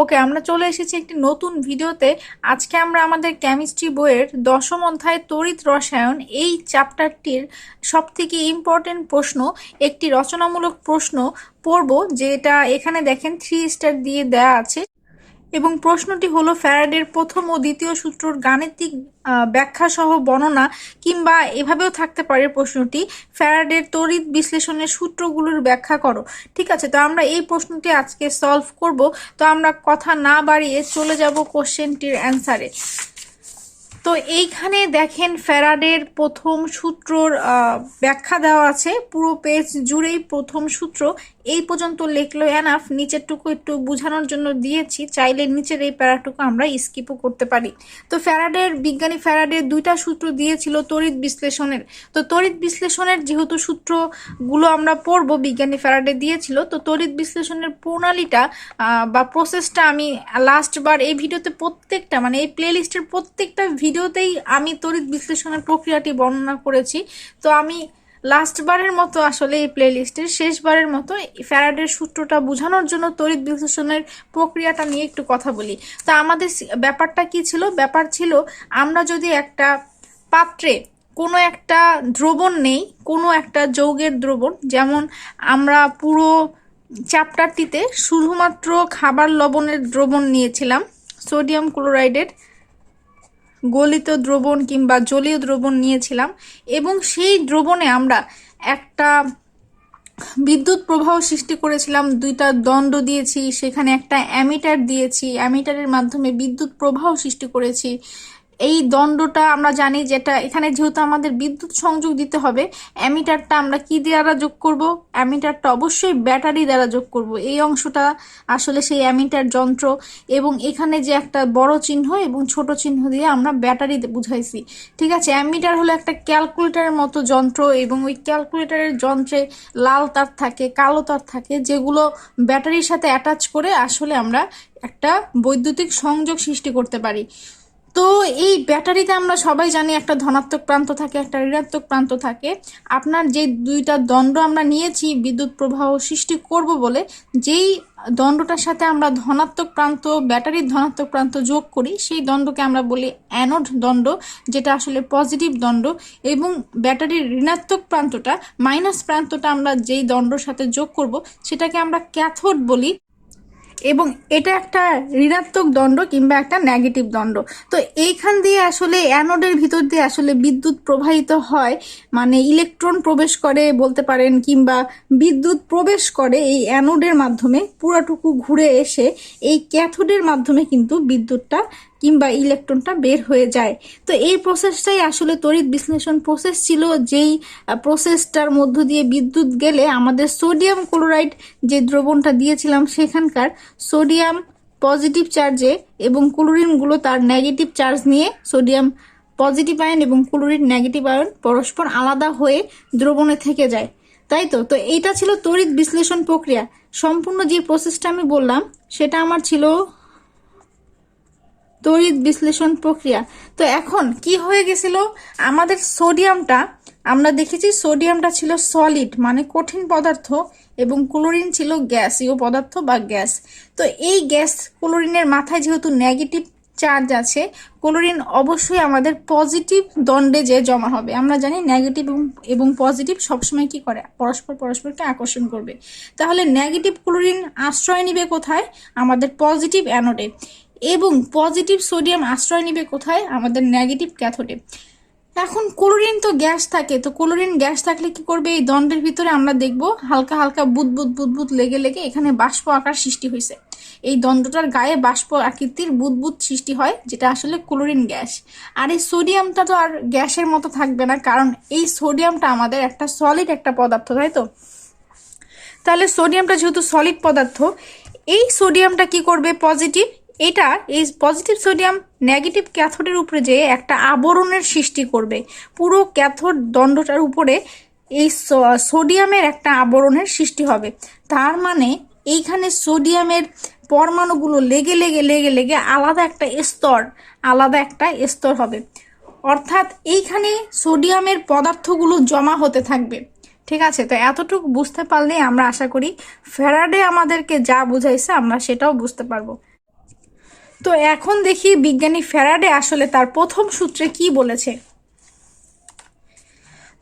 ওকে, আমরা চলে এসেছি একটি নতুন ভিডিওতে। আজকে আমরা আমাদের কেমিস্ট্রি বইয়ের দশম অধ্যায় তড়িৎ রসায়ন, এই চ্যাপ্টারটির সব থেকে ইম্পর্টেন্ট প্রশ্ন, একটি রচনামূলক প্রশ্ন পড়ব, যেটা এখানে দেখেন থ্রি স্টার দিয়ে দেয়া আছে। এবং প্রশ্নটি হলো ফ্যারাডের প্রথম ও দ্বিতীয় সূত্রর গাণিতিক ব্যাখ্যা সহ বর্ণনা কিংবা এভাবেও থাকতে পারে প্রশ্নটি। ফ্যারাডের তড়িৎ বিশ্লেষণের সূত্রগুলোর ব্যাখ্যা করো। ঠিক আছে, তো আমরা এই প্রশ্নটি আজকে সলভ করব। তো আমরা কথা না বাড়িয়ে চলে যাব কোশ্চেনটির অ্যান্সারে। তো এইখানে দেখেন ফ্যারাডের প্রথম সূত্রর ব্যাখ্যা দেওয়া আছে। পুরো পেজ জুড়েই প্রথম সূত্র এই পর্যন্ত লিখলো এনাফ নিচেরটুকু একটু বোঝানোর জন্য দিয়েছি। চাইলে নিচের এই প্যারাটুকু আমরা স্কিপও করতে পারি। তো ফ্যারাডের, বিজ্ঞানী ফ্যারাডের দুইটা সূত্র দিয়েছিল তড়িৎ বিশ্লেষণের। তো তড়িৎ বিশ্লেষণের যেহেতু সূত্রগুলো আমরা পড়ব, বিজ্ঞানী ফ্যারাডে দিয়েছিল, তো তড়িৎ বিশ্লেষণের প্রণালীটা বা প্রসেসটা আমি লাস্ট বার এই ভিডিওতে প্রত্যেকটা মানে এই প্লেলিস্টের প্রত্যেকটা ভিডিওতেই আমি তড়িৎ বিশ্লেষণের প্রক্রিয়াটি বর্ণনা করেছি। তো আমি লাস্টবারের মতো আসলে এই প্লেলিস্টের শেষবারের মতো ফ্যারাডের সূত্রটা বোঝানোর জন্য তড়িৎ বিশ্লেষণের প্রক্রিয়াটা নিয়ে একটু কথা বলি। তা আমাদের ব্যাপারটা কি ছিল? ব্যাপার ছিল আমরা যদি একটা পাত্রে কোনো একটা দ্রবণ নেই, কোনো একটা যৌগের দ্রবণ, যেমন আমরা পুরো চ্যাপ্টারটিতে শুধুমাত্র খাবার লবণের দ্রবণ নিয়েছিলাম সোডিয়াম ক্লোরাইডের গলিত দ্রবণ কিংবা জলীয় দ্রবণ নিয়েছিলাম এবং সেই দ্রবণে আমরা একটা বিদ্যুৎ প্রবাহ সৃষ্টি করেছিলাম, দুইটা দণ্ড দিয়েছি, সেখানে একটা অ্যামিটার দিয়েছি, অ্যামিটারের মাধ্যমে বিদ্যুৎ প্রবাহ সৃষ্টি করেছি। এই দণ্ডটা আমরা জানি যেটা এখানে যেহেতু আমাদের বিদ্যুৎ সংযোগ দিতে হবে, অ্যামিটারটা আমরা কি দ্বারা যোগ করব? অ্যামিটারটা অবশ্যই ব্যাটারি দ্বারা যোগ করব। এই অংশটা আসলে সেই অ্যামিটার যন্ত্র এবং এখানে যে একটা বড় চিহ্ন এবং ছোট চিহ্ন দিয়ে আমরা ব্যাটারি বুঝাইছি। ঠিক আছে, অ্যামিটার হলো একটা ক্যালকুলেটারের মতো যন্ত্র এবং ওই ক্যালকুলেটারের যন্ত্রে লাল তার থাকে, কালো তার থাকে, যেগুলো ব্যাটারির সাথে অ্যাটাচ করে আসলে আমরা একটা বৈদ্যুতিক সংযোগ সৃষ্টি করতে পারি। তো এই ব্যাটারিতে আমরা সবাই জানি একটা ধনাত্মক প্রান্ত থাকে, একটা ঋণাত্মক প্রান্ত থাকে। আপনার যে দুইটা দণ্ড আমরা নিয়েছি, বিদ্যুৎ প্রবাহ সৃষ্টি করব বলে, যেই দণ্ডটার সাথে আমরা ধনাত্মক প্রান্ত, ব্যাটারির ধনাত্মক প্রান্ত যোগ করি, সেই দণ্ডকে আমরা বলি অ্যানোড দণ্ড, যেটা আসলে পজিটিভ দণ্ড। এবং ব্যাটারির ঋণাত্মক প্রান্তটা, মাইনাস প্রান্তটা আমরা যেই দণ্ডর সাথে যোগ করব, সেটাকে আমরা ক্যাথোড বলি। এবং এটা একটা ঋণাত্মক দণ্ড কিংবা একটা নেগেটিভ দণ্ড। তো এইখান দিয়ে আসলে অ্যানোডের ভিতর দিয়ে আসলে বিদ্যুৎ প্রবাহিত হয় মানে ইলেকট্রন প্রবেশ করে বলতে পারেন কিংবা বিদ্যুৎ প্রবেশ করে এই অ্যানোডের মাধ্যমে পুরাটুকু ঘুরে এসে এই ক্যাথোডের মাধ্যমে কিন্তু বিদ্যুৎটা কিংবা ইলেকট্রনটা বের হয়ে যায়। তো এই প্রসেসটাই আসলে তড়িৎ বিশ্লেষণ প্রসেস ছিল, যেই প্রসেসটার মধ্য দিয়ে বিদ্যুৎ গেলে আমাদের সোডিয়াম ক্লোরাইড যে দ্রবণটা দিয়েছিলাম সেখানকার সোডিয়াম পজিটিভ চার্জে এবং ক্লোরিনগুলো তার নেগেটিভ চার্জ নিয়ে সোডিয়াম পজিটিভ আয়ন এবং ক্লোরিন নেগেটিভ আয়ন পরস্পর আলাদা হয়ে দ্রবণে থেকে যায়। তাই তো? তো এইটা ছিল তড়িৎ বিশ্লেষণ প্রক্রিয়া। সম্পূর্ণ যে প্রসেসটা আমি বললাম, সেটা আমার ছিল তড়িৎ বিশ্লেষণ প্রক্রিয়া। তো এখন কি হয়ে গেছিল? আমাদের সোডিয়ামটা, আমরা দেখেছি সোডিয়ামটা ছিল সলিড মানে কঠিন পদার্থ, এবং ক্লোরিন ছিল গ্যাসীয় পদার্থ বা গ্যাস। তো এই গ্যাস ক্লোরিনের মাথায় যেহেতু নেগেটিভ চার্জ আছে, ক্লোরিন অবশ্যই আমাদের পজিটিভ দণ্ডে যে জমা হবে। আমরা জানি নেগেটিভ এবং পজিটিভ সবসময় কি করে? পরস্পর পরস্পরকে আকর্ষণ করবে। তাহলে নেগেটিভ ক্লোরিন আশ্রয় নিবে কোথায়? আমাদের পজিটিভ অ্যানোডে এবং পজিটিভ সোডিয়াম আশ্রয় নিবে কোথায়? আমাদের নেগেটিভ ক্যাথোডে এখন ক্লোরিন তো গ্যাস থাকে, তো ক্লোরিন গ্যাস থাকলে কি করবে? এই দণ্ডের ভিতরে আমরা দেখব হালকা হালকা বুদবুদ বুদবুদ লেগে লেগে এখানে বাষ্প আকার সৃষ্টি হয়েছে। এই দণ্ডটার গায়ে বাষ্প আকৃতির বুদবুদ সৃষ্টি হয়, যেটা আসলে ক্লোরিন গ্যাস আর এই সোডিয়ামটা তো আর গ্যাসের মতো থাকবে না, কারণ এই সোডিয়ামটা আমাদের একটা সলিড একটা পদার্থ, তাই তো? তাহলে সোডিয়ামটা যেহেতু সলিড পদার্থ, এই সোডিয়ামটা কি করবে? পজিটিভ এটা এই পজিটিভ সোডিয়াম নেগেটিভ ক্যাথোডের উপরে যেয়ে একটা আবরণের সৃষ্টি করবে, পুরো ক্যাথোড দণ্ডটার উপরে এই সোডিয়ামের একটা আবরণের সৃষ্টি হবে। তার মানে এইখানে সোডিয়ামের পরমাণুগুলো লেগে লেগে লেগে লেগে আলাদা একটা স্তর, আলাদা একটা স্তর হবে। অর্থাৎ এইখানে সোডিয়ামের পদার্থগুলো জমা হতে থাকবে। ঠিক আছে? তো এতটুকু বুঝতে পারলে আমরা আশা করি ফ্যারাডে আমাদেরকে যা বুঝাইছে আমরা সেটাও বুঝতে পারব। তো এখন দেখি বিজ্ঞানী ফ্যারাডে আসলে তার প্রথম সূত্রে কি বলেছে।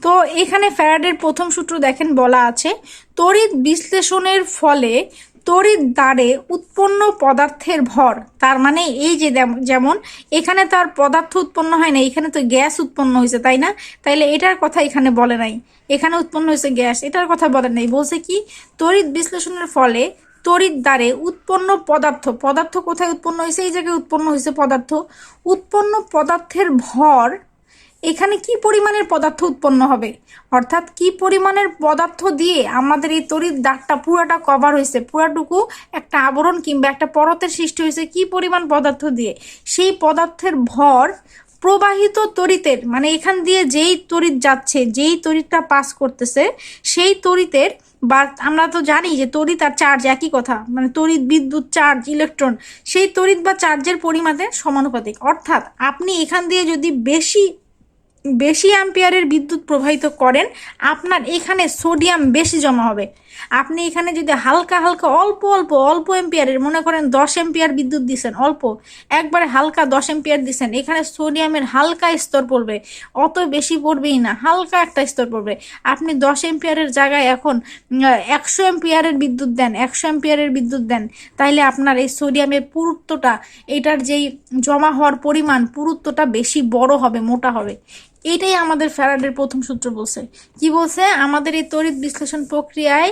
তো এখানে ফ্যারাডের প্রথম সূত্র দেখেন বলা আছে, তড়িৎ বিশ্লেষণের ফলে তড়িৎ দ্বারে উৎপন্ন পদার্থের ভর, তার মানে এই যে যেমন এখানে তো আর পদার্থ উৎপন্ন হয় না এখানে তো গ্যাস উৎপন্ন হয়েছে, তাই না? তাইলে এটার কথা এখানে বলে নাই। এখানে উৎপন্ন হয়েছে গ্যাস, এটার কথা বলে নাই। বলছে কি? তড়িৎ বিশ্লেষণের ফলে তড়িৎ দ্বারে উৎপন্ন পদার্থ পদার্থ কোথায় উৎপন্ন হয়েছে? এই জায়গায় উৎপন্ন হয়েছে পদার্থ। উৎপন্ন পদার্থের ভর, এখানে কি পরিমাণের পদার্থ উৎপন্ন হবে? অর্থাৎ কি পরিমাণের পদার্থ দিয়ে আমাদের এই তড়িৎ দাগটা পুরাটা কভার হয়েছে? পুরাটুকু একটা আবরণ কিংবা একটা পরতের সৃষ্টি হয়েছে কি পরিমাণ পদার্থ দিয়ে? সেই পদার্থের ভর প্রবাহিত তড়িতের মানে এখান দিয়ে যেই তড়িৎ যাচ্ছে, যেই তড়িৎটা পাস করতেছে, সেই তড়িতের বা আমরা তো জানি যে তড়িৎ আর চার্জ একই কথা মানে তড়িৎ, বিদ্যুৎ, চার্জ ইলেকট্রন সেই তড়িৎ বা চার্জের পরিমাণে সমানুপাতিক। অর্থাৎ আপনি এখান দিয়ে যদি বেশি বেশি অ্যাম্পিয়ারের বিদ্যুৎ প্রবাহিত করেন, আপনার এখানে সোডিয়াম বেশি জমা হবে। আপনি এখানে যদি হালকা হালকা, অল্প অল্প অল্প এম্পিয়ারের, মনে করেন দশ এম্পিয়ার বিদ্যুৎ দিচ্ছেন অল্প, একবারে হালকা দশ এম্পিয়ার দিচ্ছেন এখানে সোডিয়ামের হালকা স্তর পড়বে, অত বেশি পড়বেই না, হালকা একটা স্তর পড়বে। আপনি দশ এম্পিয়ারের জায়গায় এখন একশো এম্পিয়ারের বিদ্যুৎ দেন, একশো এম্পিয়ারের বিদ্যুৎ দেন, তাইলে আপনার এই সোডিয়ামের পুরুত্বটা, এটার যেই জমা হওয়ার পরিমাণ, পুরুত্বটা বেশি বড় হবে, মোটা হবে। এটাই আমাদের ফ্যারাডের প্রথম সূত্র বলছে। কি বলছে? আমাদের এই তড়িৎ বিশ্লেষণ প্রক্রিয়ায়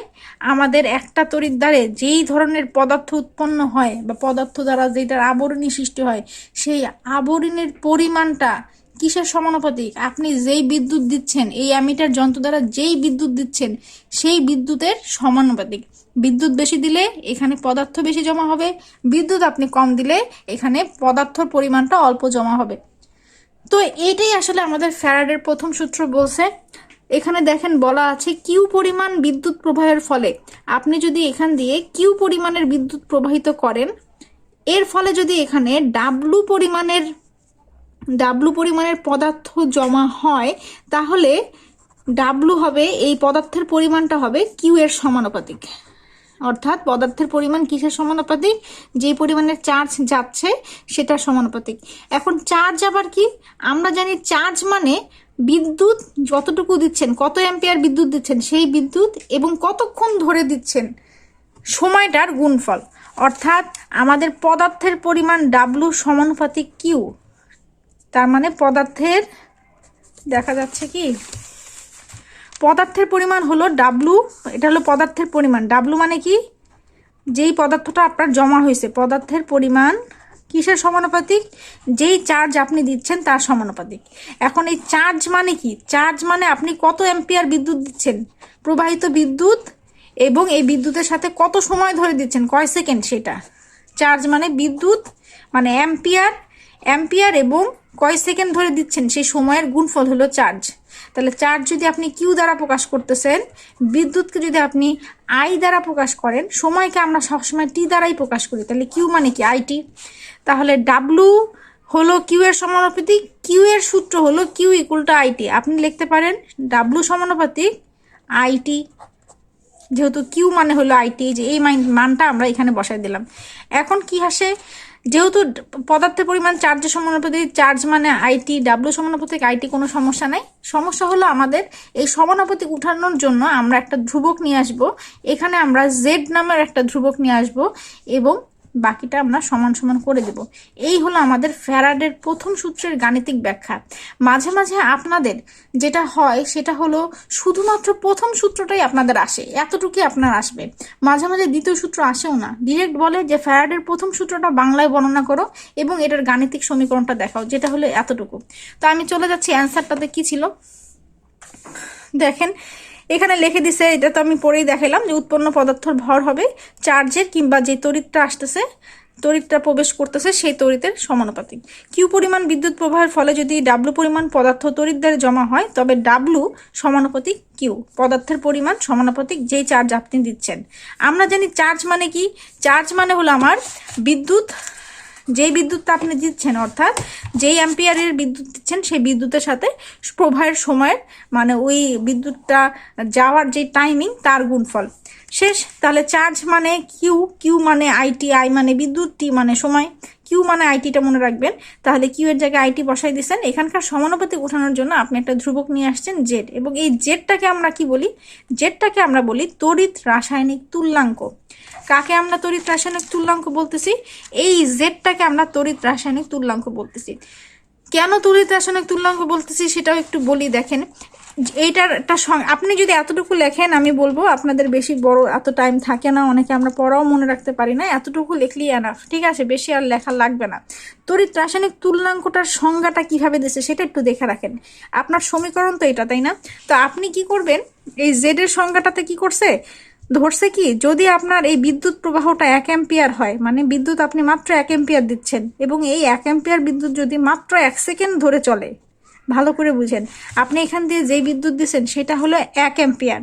আমাদের একটা তড়িৎ দ্বারে যেই ধরনের পদার্থ উৎপন্ন হয় বা পদার্থ দ্বারা যেটার আবরণী সৃষ্টি হয়, সেই আবরণের পরিমাণটা কিসের সমানুপাতিক? আপনি যেই বিদ্যুৎ দিচ্ছেন, এই অ্যামিটার যন্ত্র দ্বারা যেই বিদ্যুৎ দিচ্ছেন, সেই বিদ্যুতের সমানুপাতিক। বিদ্যুৎ বেশি দিলে এখানে পদার্থ বেশি জমা হবে, বিদ্যুৎ আপনি কম দিলে এখানে পদার্থর পরিমাণটা অল্প জমা হবে। তো এইটাই আসলে আমাদের ফ্যারাডের প্রথম সূত্র বলছে। এখানে দেখেন বলা আছে, কিউ পরিমাণ বিদ্যুৎ প্রবাহের ফলে আপনি যদি এখান দিয়ে কিউ পরিমাণের বিদ্যুৎ প্রবাহিত করেন, এর ফলে যদি এখানে ডাব্লু পরিমাণের ডাব্লু পরিমাণের পদার্থ জমা হয়, তাহলে ডাব্লু হবে, এই পদার্থের পরিমাণটা হবে কিউ এর সমানুপাতিক। অর্থাৎ পদার্থের পরিমাণ কিসের সমানুপাতিক? যে পরিমাণের চার্জ যাচ্ছে সেটার সমানুপাতিক। এখন চার্জ আবার কি? আমরা জানি চার্জ মানে বিদ্যুৎ যতটুকু দিচ্ছেন, কত অ্যাম্পিয়ার বিদ্যুৎ দিচ্ছেন, সেই বিদ্যুৎ এবং কতক্ষণ ধরে দিচ্ছেন, সময়টার গুণফল। অর্থাৎ আমাদের পদার্থের পরিমাণ ডাব্লু সমানুপাতিক কিউ তার মানে পদার্থের, দেখা যাচ্ছে কি? পদার্থের পরিমাণ হলো ডাব্লু এটা হলো পদার্থের পরিমাণ। ডাব্লু মানে কি? যেই পদার্থটা আপনার জমা হয়েছে, পদার্থের পরিমাণ কিসের সমানুপাতিক? যেই চার্জ আপনি দিচ্ছেন তার সমানুপাতিক। এখন এই চার্জ মানে কি? চার্জ মানে আপনি কত অ্যাম্পিয়ার বিদ্যুৎ দিচ্ছেন? প্রবাহিত বিদ্যুৎ এবং এই বিদ্যুতের সাথে কত সময় ধরে দিচ্ছেন? কয় সেকেন্ড সেটা? চার্জ মানে বিদ্যুৎ মানে অ্যাম্পিয়ার অ্যাম্পিয়ার এবং কয় সেকেন্ড ধরে দিচ্ছেন? সেই সময়ের গুণফল হলো চার্জ তাহলে চার্জ যদি আপনি কিউ দ্বারা প্রকাশ করতেছেন, বিদ্যুৎকে যদি আপনি আই দ্বারা প্রকাশ করেন, সময়কে আমরা সবসময় টি দ্বারাই প্রকাশ করি। তাহলে কিউ মানে কি? আইটি তাহলে ডাব্লু হলো কিউ এর সমানুপাতিক, কিউ এর সূত্র হলো কিউ ইকুয়াল টু। আইটি আপনি লিখতে পারেন ডাব্লু সমানুপাতিক আইটি যেহেতু কিউ মানে হলো আইটি যে এই মান- মানটা আমরা এখানে বসাই দিলাম। এখন কি আসে? যেহেতু পদার্থের পরিমাণ চার্জের সমানুপাতিক, চার্জ মানে আইটি ডাব্লু সমানুপাতিক আইটি কোনো সমস্যা নাই। সমস্যা হলো আমাদের এই সমানুপাতিক উঠানোর জন্য আমরা একটা ধ্রুবক নিয়ে আসব। এখানে আমরা জেড নামের একটা ধ্রুবক নিয়ে আসব এবং বাকিটা আমরা সমান সমান করে দেব। এই হলো আমাদের ফ্যারাডের প্রথম সূত্রের গাণিতিক ব্যাখ্যা। মাঝে মাঝে আপনাদের যেটা হয় সেটা হলো শুধুমাত্র প্রথম সূত্রটাই আপনাদের আসে, এতটুকুই আপনার আসবে। মাঝে মাঝে দ্বিতীয় সূত্র আসেও না। ডিরেক্ট বলে যে ফ্যারাডের প্রথম সূত্রটা বাংলায় বর্ণনা করো এবং এটার গাণিতিক সমীকরণটা দেখাও, যেটা হলো এতটুকু। তো আমি চলে যাচ্ছি অ্যান্সারটাতে কি ছিল? দেখেন এখানে লিখে দিছে, এটা তো আমি পরেই দেখালাম যে উৎপন্ন পদার্থর ভর হবে চার্জের কিংবা যে তড়িৎটা আসতেছে, তড়িৎটা প্রবেশ করতেছে সেই তড়িতের সমানুপাতিক। কিউ পরিমাণ বিদ্যুৎ প্রবাহের ফলে যদি ডাব্লু পরিমাণ পদার্থ তড়িৎ জমা হয়, তবে ডাব্লু সমানুপাতিক কিউ পদার্থের পরিমাণ সমানুপাতিক যেই চার্জ আপনি দিচ্ছেন। আমরা জানি চার্জ মানে কি? চার্জ মানে হলো আমার বিদ্যুৎ যেই বিদ্যুৎটা আপনি দিচ্ছেন, অর্থাৎ যেই অ্যাম্পিয়ারের বিদ্যুৎ দিচ্ছেন, সেই বিদ্যুতের সাথে প্রবাহের সময়ের মানে ওই বিদ্যুৎটা যাওয়ার যে টাইমিং তার গুণফল। শেষ, তাহলে চার্জ মানে কিউ কিউ মানে আইটি আই মানে বিদ্যুৎ টি মানে সময়। কিউ মানে আইটিটা মনে রাখবেন। তাহলে কিউ এর জায়গায় আইটি বসাই দিচ্ছেন এখানকার সমানুপাতিক উঠানোর জন্য আপনি একটা ধ্রুবক নিয়ে আসছেন জেড এবং এই জেডটাকে আমরা কি বলি? জেডটাকে আমরা বলি তড়িৎ রাসায়নিক তুল্যাঙ্ক। কাকে আমরা তড়িৎ রাসায়নিক তুল্যাঙ্ক বলতেছি? এই জেডটাকে আমরা তড়িৎ রাসায়নিক তুল্যাঙ্ক বলতেছি। কেন তড়িৎ রাসায়নিক তুল্যাঙ্ক বলতেছি সেটাও একটু বলি দেখেন। এইটার একটা আপনি যদি এতটুকু লেখেন, আমি বলব আপনাদের বেশি বড় এত টাইম থাকে না, অনেকে আমরা পড়াও মনে রাখতে পারি না, এতটুকু লিখলেই এনাফ ঠিক আছে? বেশি আর লেখা লাগবে না। তড়িৎ রাসায়নিক তুলনাঙ্কটার সংজ্ঞাটা কীভাবে দিচ্ছে সেটা একটু দেখে রাখেন। আপনার সমীকরণ তো এটা, তাই না? তো আপনি কি করবেন, এই জেড এর সংজ্ঞাটাতে কি করছে? ধরছে কি, যদি আপনার এই বিদ্যুৎ প্রবাহটা এক অ্যাম্পিয়ার হয় মানে বিদ্যুৎ আপনি মাত্র এক অ্যাম্পিয়ার দিচ্ছেন, এবং এই এক অ্যাম্পিয়ার বিদ্যুৎ যদি মাত্র এক সেকেন্ড ধরে চলে ভালো করে বুঝেন। আপনি এখান দিয়ে যেই বিদ্যুৎ দিচ্ছেন সেটা হলো এক অ্যাম্পিয়ার।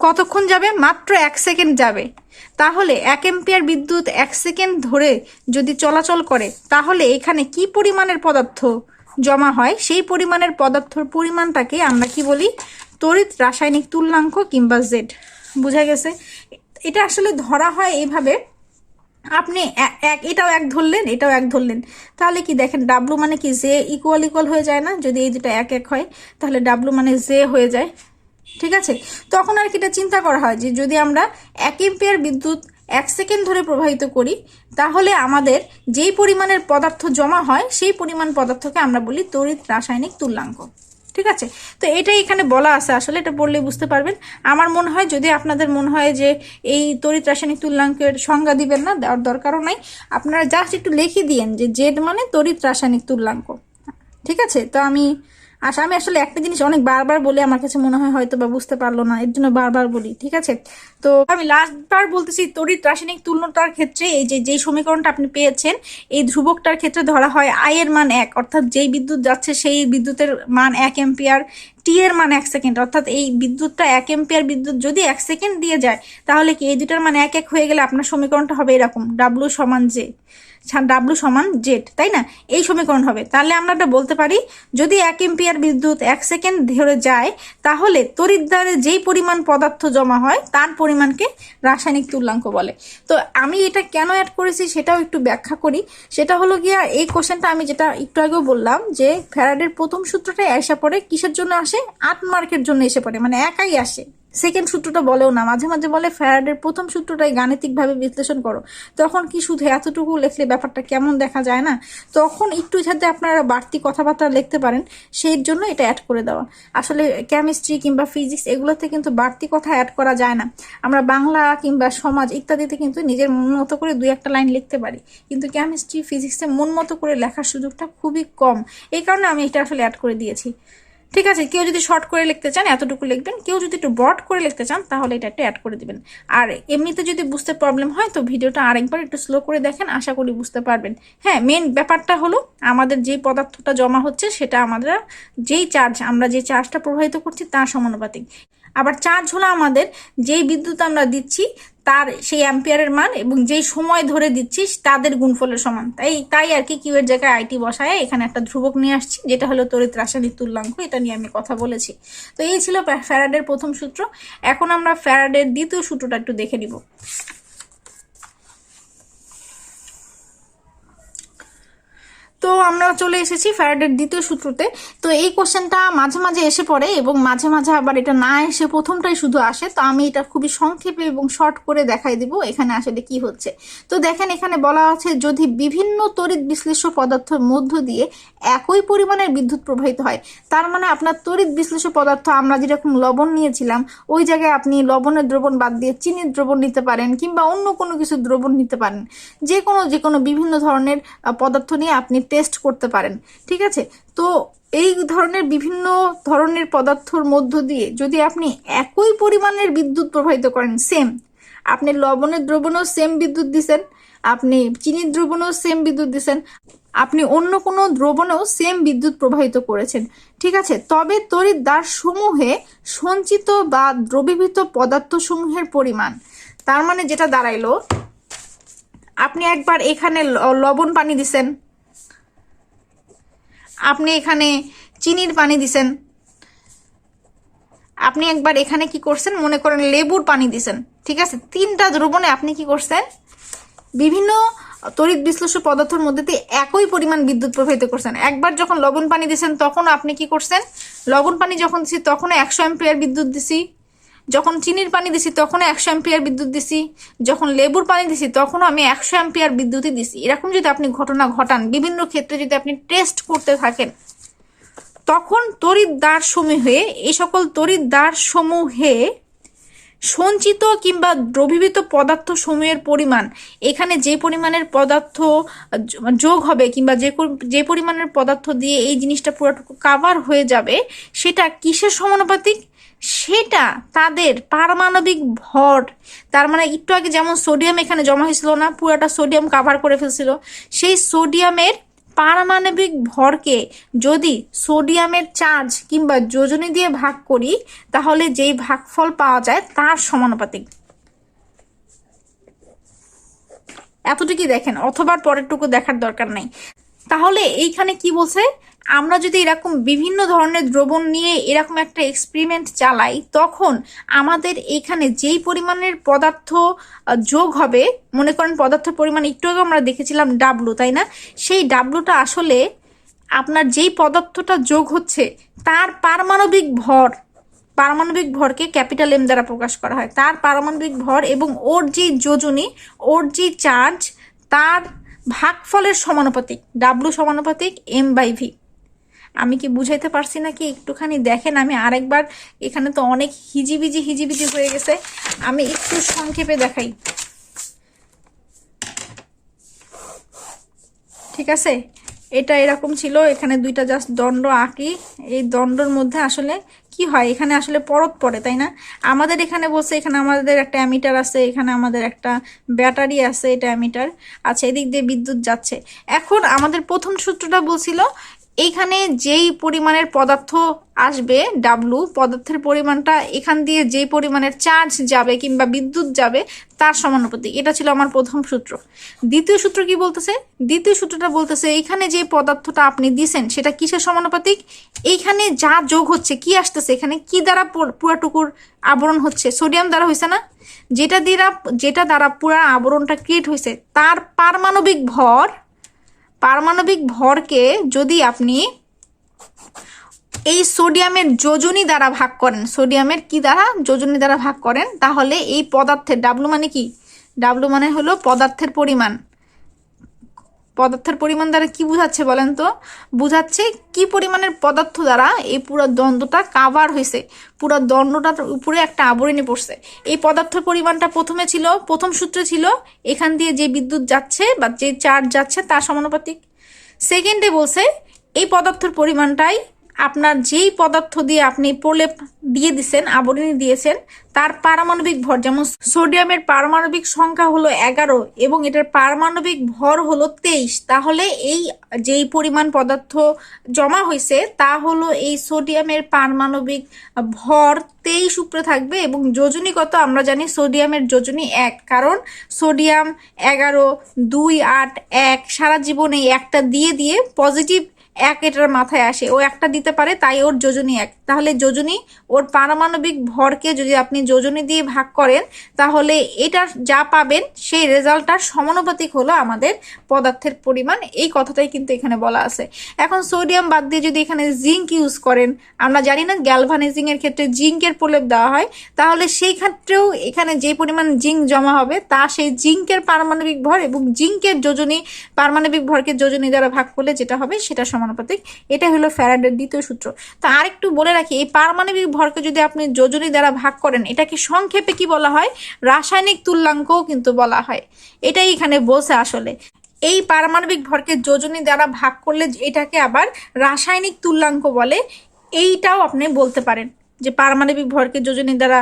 কতক্ষণ যাবে? মাত্র এক সেকেন্ড যাবে। তাহলে এক এম্পিয়ার বিদ্যুৎ এক সেকেন্ড ধরে যদি চলাচল করে, তাহলে এখানে কি পরিমাণের পদার্থ জমা হয়? সেই পরিমাণের পদার্থর পরিমাণটাকে আমরা কি বলি? তড়িৎ রাসায়নিক তুল্যাঙ্ক কিংবা জেড। বোঝা গেছে? এটা আসলে ধরা হয় এইভাবে আপনি এক এটাও এক ধরলেন, এটাও এক ধরলেন। তাহলে কি দেখেন ডাব্লু মানে কি জে ইকুয়াল ইকুয়াল হয়ে যায় না? যদি এই দুটো এক এক হয়, তাহলে ডাব্লু মানে জে হয়ে যায়। ঠিক আছে? তখন আর কি এটা চিন্তা করা হয় যে যদি আমরা এক এম্পিয়ার বিদ্যুৎ এক সেকেন্ড ধরে প্রবাহিত করি, তাহলে আমাদের যেই পরিমাণের পদার্থ জমা হয়, সেই পরিমাণ পদার্থকে আমরা বলি তড়িৎ রাসায়নিক তুল্যাঙ্ক। ঠিক আছে? তো এটাই এখানে বলা আছে। আসলে এটা পড়লে বুঝতে পারবেন। আমার মনে হয়, যদি আপনাদের মনে হয় যে এই তরিত রাসায়নিক তুল্যাঙ্কের সংজ্ঞা দিবেন না, দেওয়ার দরকারও নাই। আপনারা জাস্ট একটু লিখে দিয়েন যে জেড মানে তরিত রাসায়নিক তুল্যাঙ্ক। ঠিক আছে? তো আমি আচ্ছা আমি আসলে একটা জিনিস অনেক বারবার বলে, আমার কাছে মনে হয় হয়তো বা বুঝতে পারল না, এর জন্য বারবার বলি, ঠিক আছে? তো আমি লাস্টবার বলতেছি, তড়িৎ রাসায়নিক তুলনাটার ক্ষেত্রে এই যে, যেই সমীকরণটা আপনি পেয়েছেন, এই ধ্রুবকটার ক্ষেত্রে ধরা হয় আই এর মান এক, অর্থাৎ যেই বিদ্যুৎ যাচ্ছে সেই বিদ্যুতের মান এক এম্পিয়ার টি এর মান এক সেকেন্ড অর্থাৎ এই বিদ্যুৎটা এক এম্পিয়ার বিদ্যুৎ যদি এক সেকেন্ড দিয়ে যায়, তাহলে কি এই দুটার মান এক এক হয়ে গেলে আপনার সমীকরণটা হবে এরকম ডাব্লু সমান জে ডাব্লু সমান জেড তাই না? এই সমীকরণ হবে। তাহলে আমরা এটা বলতে পারি, যদি এক এম্পিয়ার বিদ্যুৎ এক সেকেন্ড ধরে যায়, তাহলে তড়িৎদ্বারে যেই পরিমাণ পদার্থ জমা হয়, তার পরিমাণকে রাসায়নিক তুল্যাঙ্ক বলে। তো আমি এটা কেন অ্যাড করেছি সেটাও একটু ব্যাখ্যা করি। সেটা হলো গিয়া, এই কোশ্চেনটা আমি যেটা একটু আগেও বললাম, যে ফ্যারাডের প্রথম সূত্রটাই এসে পড়ে, কিসের জন্য আসে? আট মার্কের জন্য এসে পড়ে মানে একাই আসে। সেকেন্ড সূত্রটা বলেও না, মাঝে মাঝে বলে ফ্যারাডের প্রথম সূত্রটাই গাণিতিকভাবে বিশ্লেষণ করো। তখন কি শুধু এতটুকু লেখলে ব্যাপারটা কেমন দেখা যায় না? তখন একটু যাতে আপনারা বাড়তি কথাবার্তা লিখতে পারেন, সেই জন্য এটা অ্যাড করে দেওয়া। আসলে কেমিস্ট্রি কিংবা ফিজিক্স এগুলোতে কিন্তু বাড়তি কথা অ্যাড করা যায় না। আমরা বাংলা কিংবা সমাজ ইত্যাদিতে কিন্তু নিজের মন মতো করে দুই একটা লাইন লিখতে পারি। কিন্তু কেমিস্ট্রি ফিজিক্সে মন মতো করে লেখার সুযোগটা খুবই কম। এই কারণে আমি এটা আসলে অ্যাড করে দিয়েছি। ঠিক আছে, কেউ যদি শর্ট করে লিখতে চান, এতটুকু লিখবেন। কেউ যদি একটু ব্রড করে লিখতে চান, তাহলে এটা একটু অ্যাড করে দিবেন। আর এমনিতে যদি বুঝতে প্রবলেম হয়, তো ভিডিওটা আরেকবার একটু স্লো করে দেখেন, আশা করি বুঝতে পারবেন। হ্যাঁ মেন ব্যাপারটা হলো, আমাদের যেই পদার্থটা জমা হচ্ছে, সেটা আমরা যেই চার্জ আমরা যে চার্জটা প্রবাহিত করছি তার সমানুপাতিক। আবার চার্জ হলো আমাদের, যেই বিদ্যুৎ আমরা দিচ্ছি তার সেই অ্যাম্পিয়ারের মান এবং যেই সময় ধরে দিচ্ছিস তাদের গুণফলের সমান। তাই তাই আর কি কিউ এর জায়গায় আইটি বসায়। এখানে একটা ধ্রুবক নিয়ে আসছি, যেটা হলো তড়িৎ রাসায়নিক তুল্যাঙ্ক, এটা নিয়ে আমি কথা বলেছি। তো এই ছিল ফ্যারাডের প্রথম সূত্র। এখন আমরা ফ্যারাডের দ্বিতীয় সূত্রটা একটু দেখে নিব। তো আমরা চলে এসেছি ফ্যারাডের দ্বিতীয় সূত্রতে। তো এই কোশ্চেনটা মাঝে মাঝে এসে পড়ে এবং মাঝে মাঝে আবার এটা না এসে প্রথমটাই শুধু আসে। তো আমি এটা খুবই সংক্ষেপে এবং শর্ট করে দেখাই দিব এখানে আসলে কি হচ্ছে। তো দেখেন এখানে বলা আছে, যদি বিভিন্ন তড়িৎ বিশ্লেষ্য পদার্থের মধ্য দিয়ে একই পরিমাণের বিদ্যুৎ প্রবাহিত হয়, তার মানে আপনার তড়িৎ বিশ্লেষ্য পদার্থ আমরা যেরকম লবণ নিয়েছিলাম, ওই জায়গায় আপনি লবণের দ্রবণ বাদ দিয়ে চিনির দ্রবণ নিতে পারেন কিংবা অন্য কোনো কিছু দ্রবণ নিতে পারেন। যে কোনো যে কোনো বিভিন্ন ধরনের পদার্থ নিয়ে আপনি টেস্ট করতে পারেন, ঠিক আছে? তো এই ধরনের বিভিন্ন ধরনের পদার্থর মধ্য দিয়ে যদি আপনি একই পরিমাণের বিদ্যুৎ প্রবাহিত করেন সেম আপনি লবণের দ্রবণও সেম বিদ্যুৎ দিছেন, আপনি চিনির দ্রবণেও সেম বিদ্যুৎ দিছেন, আপনি অন্য কোনো দ্রবণেও সেম বিদ্যুৎ প্রবাহিত করেছেন, ঠিক আছে? তবে তড়িৎ দ্বার সমূহে সঞ্চিত বা দ্রবীভূত পদার্থ সমূহের পরিমাণ, তার মানে যেটা দাঁড়াইলো, আপনি একবার এখানে লবণ পানি দিছেন আপনি এখানে চিনির পানি দিছেন। আপনি একবার এখানে কি করছেন? মনে করেন লেবুর পানি দিছেন। ঠিক আছে? তিনটা দ্রবণে আপনি কি করছেন? বিভিন্ন তড়িৎ বিশ্লেষ্য পদার্থের মধ্যে দিয়ে একই পরিমাণ বিদ্যুৎ প্রবাহিত করছেন। একবার যখন লবণ পানি দিয়েছেন তখন আপনি কি করছেন? লবণ পানি যখন দিছি, তখনও একশো অ্যাম্পিয়ার বিদ্যুৎ দিছি। যখন চিনির পানি দিছি, তখনও একশো অ্যাম্পিয়ার বিদ্যুৎ দিছি। যখন লেবুর পানি দিছি, তখনও আমি একশো অ্যাম্পিয়ার বিদ্যুৎই দিছি। এরকম যদি আপনি ঘটনা ঘটান, বিভিন্ন ক্ষেত্রে যদি আপনি টেস্ট করতে থাকেন, তখন তরিদ্বার সমূহে এই সকল তরিদ্বার সমূহে সঞ্চিত কিংবা দ্রবীভূত পদার্থ সমূহের পরিমাণ। এখানে যে পরিমাণের পদার্থ যোগ হবে কিংবা যে যে পরিমাণের পদার্থ দিয়ে এই জিনিসটা পুরোটুকু কাভার হয়ে যাবে, সেটা কিসের সমানুপাতিক? সেটা তাদের পারমাণবিক ভর। তার মানে একটু আগে যেমন সোডিয়াম এখানে জমা হয়েছিল না, পুরোটা সোডিয়াম কাভার করে ফেলছিল। সেই সোডিয়ামের পারমাণবিক ভরকে যদি সোডিয়ামের চার্জ কিংবা যোজনী দিয়ে ভাগ করি, তাহলে যেই ভাগফল পাওয়া যায় তার সমানুপাতিক। এতটুকুই দেখেন, অথবা পরেরটুকু দেখার দরকার নাই। তাহলে এইখানে কি বলছে? আমরা যদি এরকম বিভিন্ন ধরনের দ্রবণ নিয়ে এরকম একটা এক্সপেরিমেন্ট চালাই, তখন আমাদের এখানে যেই পরিমাণের পদার্থ যোগ হবে, মনে করেন পদার্থের পরিমাণ একটু আগে আমরা দেখেছিলাম ডাব্লু তাই না? সেই ডাব্লুটা আসলে আপনার যেই পদার্থটা যোগ হচ্ছে, তার পারমাণবিক ভর, পারমাণবিক ভরকে ক্যাপিটাল এম দ্বারা প্রকাশ করা হয়। তার পারমাণবিক ভর এবং ওর যে যোজনী, ওর যে চার্জ, তার ভাগফলের সমানুপাতিক ডাব্লু সমানুপাতিক এম বাই ভি আমি কি বুঝাইতে পারছি নাকি একটুখানি দেখেন, আমি আরেকবার, এখানে তো অনেক হিজিবিজি হিজিবিজি হয়ে গেছে। আমি একটু সংক্ষেপে দেখাই। ঠিক আছে? এটা এরকম ছিল, এখানে দুইটা জাস্ট দণ্ড আঁকি। এই দণ্ডর মধ্যে আসলে কি হয়? এখানে আসলে পরত পড়ে, তাই না? আমাদের এখানে বলছে, এখানে আমাদের একটা অ্যামিটার আছে, এখানে আমাদের একটা ব্যাটারি আছে, এটা অ্যামিটার। আচ্ছা এদিক দিয়ে বিদ্যুৎ যাচ্ছে। এখন আমাদের প্রথম সূত্রটা বলছিল এইখানে যেই পরিমাণের পদার্থ আসবে ডাব্লু পদার্থের পরিমাণটা এখান দিয়ে যেই পরিমাণের চার্জ যাবে কিংবা বিদ্যুৎ যাবে, তার সমানুপাতিক। এটা ছিল আমার প্রথম সূত্র। দ্বিতীয় সূত্র কি বলতেছে? দ্বিতীয় সূত্রটা বলতেছে, এইখানে যে পদার্থটা আপনি দিছেন, সেটা কিসের সমানুপাতিক? এইখানে যা যোগ হচ্ছে, কি আসতেছে এখানে? কি দ্বারা পুর- পুরাটুকুর আবরণ হচ্ছে? সোডিয়াম দ্বারা হয়েছে না? যেটা দ্বারা যেটা দ্বারা পুরা আবরণটা ক্রিয়েট হয়েছে তার পারমাণবিক ভর পারমাণবিক ভরকে যদি আপনি এই সোডিয়ামের যোজনী দ্বারা ভাগ করেন, সোডিয়ামের কি দ্বারা? যোজনী দ্বারা ভাগ করেন, তাহলে এই পদার্থের ডাব্লু মানে কি? ডাব্লু মানে হলো পদার্থের পরিমাণ। পদার্থের পরিমাণ দ্বারা কি বুঝাচ্ছে বলেন তো? বুঝাচ্ছে কি পরিমাণের পদার্থ দ্বারা এই পুরো দ্বন্দ্বটা কাভার হয়েছে পুরো দ্বন্দ্বটার উপরে একটা আবরণী পড়ছে। এই পদার্থের পরিমাণটা প্রথমে ছিল, প্রথম সূত্রে ছিল, এখান দিয়ে যে বিদ্যুৎ যাচ্ছে বা যে চার্জ যাচ্ছে তার সমানুপাতিক। সেকেন্ডে বলছে, এই পদার্থের পরিমাণটাই আপনার যেই পদার্থ দিয়ে আপনি প্রলেপ দিয়ে দিছেন, আবরণী দিয়েছেন, তার পারমাণবিক ভর, যেমন সোডিয়ামের পারমাণবিক সংখ্যা হলো এগারো এবং এটার পারমাণবিক ভর হলো তেইশ, তাহলে এই যেই পরিমাণ পদার্থ জমা হয়েছে, তা হলো এই সোডিয়ামের পারমাণবিক ভর তেইশ উপরে থাকবে এবং যোজনী কত? আমরা জানি সোডিয়ামের যোজনী এক, কারণ সোডিয়াম এগারো, দুই, আট, এক, সারা জীবন একটা দিয়ে দিয়ে পজিটিভ এক এটার মাথায় আসে, ও একটা দিতে পারে, তাই ওর যোজনী এক। তাহলে যোজনী, ওর পারমাণবিক ভরকে যদি আপনি যোজনী দিয়ে ভাগ করেন, তাহলে এটার যা পাবেন, সেই রেজাল্টটার সমানুপাতিক হলো আমাদের পদার্থের পরিমাণ। এই কথাটাই কিন্তু এখানে বলা আছে। এখন সোডিয়াম বাদ দিয়ে যদি এখানে জিঙ্ক ইউজ করেন, আমরা জানি না গ্যালভানাইজিং এর ক্ষেত্রে জিঙ্কের প্রলেপ দেওয়া হয়, তাহলে সেই ক্ষেত্রেও এখানে যে পরিমাণ জিঙ্ক জমা হবে, তা সেই জিঙ্কের পারমাণবিক ভর এবং জিঙ্কের যোজনী, পারমাণবিক ভরকে যোজনী দ্বারা ভাগ করলে যেটা হবে, সেটা সমানুপাতিক এটা হলো ফ্যারাডের দ্বিতীয় সূত্র। তো আরেকটু বলে রাখি, এই পারমাণবিক ভরকে যদি আপনি যোজনী দ্বারা ভাগ করেন, এটাকে সংক্ষেপে কি বলা হয়? রাসায়নিক তুল্যাঙ্কও কিন্তু বলা হয়। এটাই এখানে বলছে আসলে। এই পারমাণবিক ভরকে যোজনী দ্বারা ভাগ করলে এটাকে আবার রাসায়নিক তুল্যাঙ্ক বলে, এইটাও আপনি বলতে পারেন। যে পারমাণবিক ভরকে যোজনী দ্বারা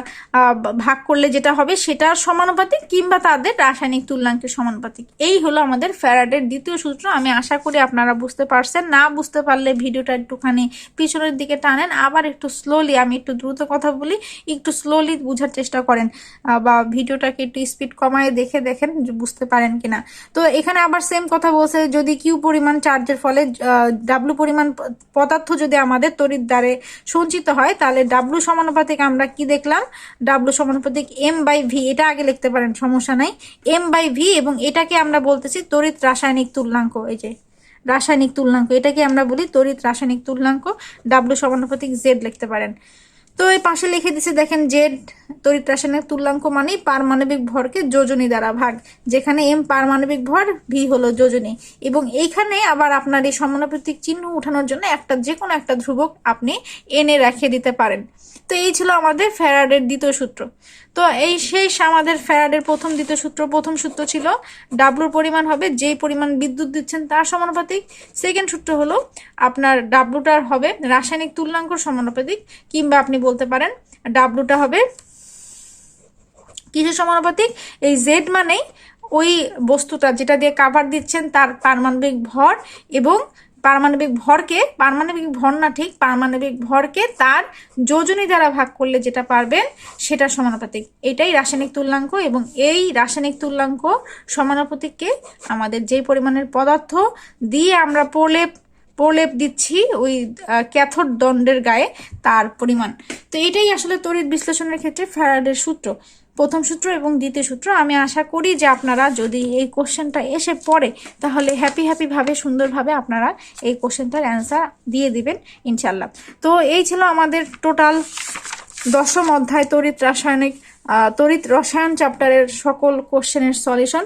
ভাগ করলে যেটা হবে সেটার সমানুপাতিক কিংবা তাদের রাসায়নিক তুল্যাঙ্কের সমানুপাতিক। এই হলো আমাদের ফ্যারাডের দ্বিতীয় সূত্র। আমি আশা করি আপনারা বুঝতে পারছেন। না বুঝতে পারলে ভিডিওটা একটুখানি পিছনের দিকে টানেন। আবার একটু স্লোলি আমি একটু দ্রুত কথা বলি। একটু স্লোলি বোঝার চেষ্টা করেন বা ভিডিওটাকে একটু স্পিড কমায় দেখে দেখেন বুঝতে পারেন কিনা। তো এখানে আবার সেম কথা বলছে, যদি কিউ পরিমাণ চার্জের ফলে ডাব্লু পরিমাণ পদার্থ যদি আমাদের তড়িৎ দ্বারে সঞ্চিত হয়, তাহলে ডাব্লু ডাব্লু সমানুপাতিক আমরা কি দেখলাম? ডাব্লু সমানুপাতিক এম বাই ভি এটা আগে লিখতে পারেন, সমস্যা নাই। এম বাই ভি এবং এটাকে আমরা বলতেছি তড়িৎ রাসায়নিক তুল্যাঙ্ক, এই যে রাসায়নিক তুল্যাঙ্ক, এটাকে আমরা বলি তড়িৎ রাসায়নিক তুল্যাঙ্ক। ডাব্লু সমানুপাতিক জেড লিখতে পারেন। তো এই পাশে লিখে দিছে, দেখেন জেড তড়িৎ রাসায়নিক তুল্যাঙ্ক মানে পারমাণবিক ভরকে যোজনী দ্বারা ভাগ, যেখানে এম পারমাণবিক ভর ভি হলো যোজনী। এবং এইখানে আবার আপনার এই সমানুপাতিক চিহ্ন উঠানোর জন্য একটা যে কোনো একটা ধ্রুবক আপনি এনে রাখিয়ে দিতে পারেন। তো এই ছিল আমাদের ফ্যারাডের দ্বিতীয় সূত্র। তো এই শেষ আমাদের ফ্যারাডের প্রথম দ্বিতীয় সূত্র, প্রথম সূত্র ছিল ডাব্লুর পরিমাণ হবে, যেই পরিমাণ বিদ্যুৎ দিচ্ছেন তার সমানুপাতিক। সেকেন্ড সূত্র হলো আপনার ডাব্লুটার হবে রাসায়নিক তুল্যাঙ্কর সমানুপাতিক, কিংবা আপনি বলতে পারেন ডাব্লুটা হবে কিসের সমানুপাতিক? এই জেড মানেই ওই বস্তুটা যেটা দিয়ে কাভার দিচ্ছেন তার পারমাণবিক ভর এবং পারমাণবিক ভরকে, পারমাণবিক ভর না ঠিক, পারমাণবিক ভরকে তার যোজনী দ্বারা ভাগ করলে যেটা পারবেন সেটা সমানুপাতিক। এটাই রাসায়নিক তুল্যাঙ্ক এবং এই রাসায়নিক তুল্যাঙ্ক সমানুপাতিককে আমাদের যেই পরিমাণের পদার্থ দিয়ে আমরা প্রলেপ প্রলেপ দিচ্ছি ওই ক্যাথোড দণ্ডের গায়ে তার পরিমাণ। তো এটাই আসলে তড়িৎ বিশ্লেষণের ক্ষেত্রে ফ্যারাডের সূত্র। প্রথম সূত্র এবং দ্বিতীয় সূত্র। আমি আশা করি যে আপনারা যদি এই কোশ্চেনটা এসে পড়ে, তাহলে হ্যাপি হ্যাপিভাবে সুন্দরভাবে আপনারা এই কোশ্চেনটার অ্যান্সার দিয়ে দিবেন ইনশাল্লাহ তো এই ছিল আমাদের টোটাল দশম অধ্যায় তড়িৎ রাসায়নিক তড়িৎ রসায়ন চ্যাপ্টারের সকল কোশ্চেনের সলিউশন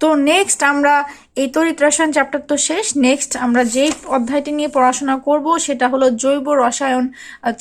তো নেক্সট আমরা এই তড়িৎ রসায়ন চ্যাপ্টার তো শেষ। নেক্সট আমরা যেই অধ্যায়টি নিয়ে পড়াশোনা করব, সেটা হলো জৈব রসায়ন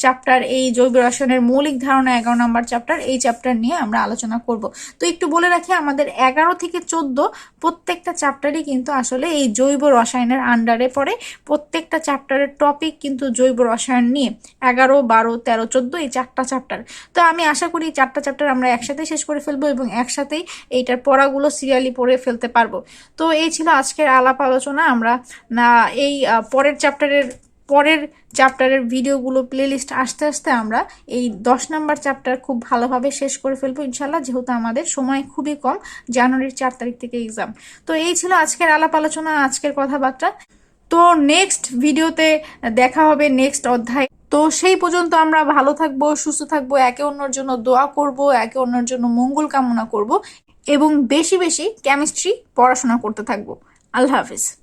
চ্যাপ্টার এই জৈব রসায়নের মৌলিক ধারণা এগারো নম্বর চ্যাপ্টার এই চ্যাপ্টার নিয়ে আমরা আলোচনা করব। তো একটু বলে রাখি, আমাদের এগারো থেকে চোদ্দ প্রত্যেকটা চ্যাপ্টারই কিন্তু আসলে এই জৈব রসায়নের আন্ডারে পড়ে। প্রত্যেকটা চ্যাপ্টারের টপিক কিন্তু জৈব রসায়ন নিয়ে। এগারো, বারো, তেরো, চোদ্দ এই চারটা চ্যাপ্টার তো আমি আশা করি এই চারটা চ্যাপ্টার আমরা একসাথে শেষ করে ফেলব এবং একসাথেই এইটার পড়াগুলো সিরিয়ালি পড়ে ফেলতে পারব। তো এই ছিল আজকের আলাপ আলোচনা। আমরা, না, এই পরের চ্যাপ্টারের পরের চ্যাপ্টারের ভিডিওগুলো, প্লেলিস্ট আস্তে আস্তে আমরা এই দশ নম্বর চ্যাপ্টার খুব ভালোভাবে শেষ করে ফেলব ইনশাল্লাহ যেহেতু আমাদের সময় খুবই কম, জানুয়ারির চার তারিখ থেকে এক্সাম তো এই ছিল আজকের আলাপ আলোচনা, আজকের কথাবার্তা। তো নেক্সট ভিডিওতে দেখা হবে নেক্সট অধ্যায়। তো সেই পর্যন্ত আমরা ভালো থাকব, সুস্থ থাকব, একে অন্যের জন্য দোয়া করব, একে অন্যের জন্য মঙ্গল কামনা করব। এবং বেশি বেশি কেমিস্ট্রি পড়াশোনা করতে থাকব। আল্লাহ হাফিজ।